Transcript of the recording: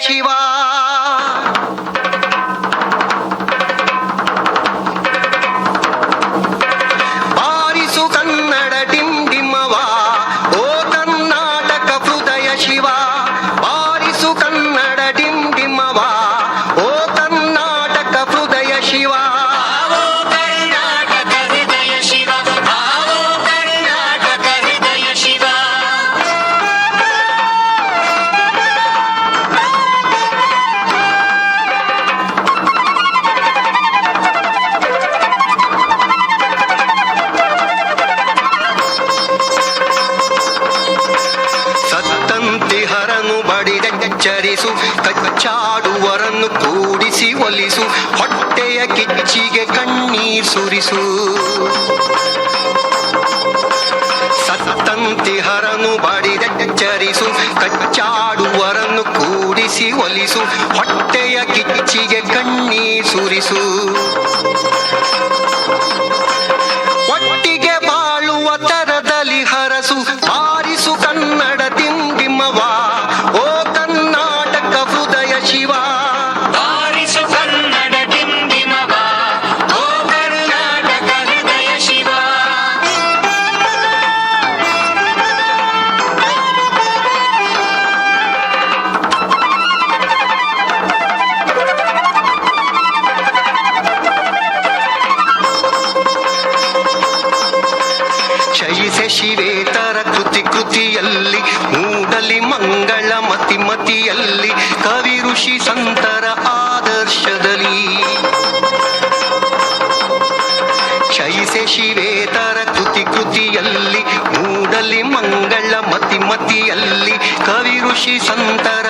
ಶಿವ ಬಡಿದೆಚ್ಚರಿಸು ಕಚ್ಚಾಡುವರನ್ನು ಕೂಡಿಸಿ ಒಲಿಸು, ಹೊಟ್ಟೆಯ ಕಿಚ್ಚಿಗೆ ಕಣ್ಣೀರ್ ಸುರಿಸು. ಸತ್ತಂತಿಹರನು ಬಡಿದೆಚ್ಚರಿಸು ಕಚ್ಚಾಡುವರನ್ನು ಕೂಡಿಸಿ ಒಲಿಸು, ಹೊಟ್ಟೆಯ ಕಿಚ್ಚಿಗೆ ಕಣ್ಣೀರ್ ಸುರಿಸು. ಶಯಿಸೆ ಶಿವೇತರ ಕೃತಿ ಕೃತಿಯಲ್ಲಿ, ಮೂಡಲಿ ಮಂಗಳ ಮತಿ ಮತಿಯಲ್ಲಿ, ಕವಿ ಋಷಿ ಸಂತರ ಆದರ್ಶದಲ್ಲಿ. ಶಯಿಸೆ ಶಿವೇತರ ಕೃತಿ ಕೃತಿಯಲ್ಲಿ, ಮೂಡಲಿ ಮಂಗಳ ಮತಿ ಮತಿಯಲ್ಲಿ, ಕವಿ ಋಷಿ ಸಂತರ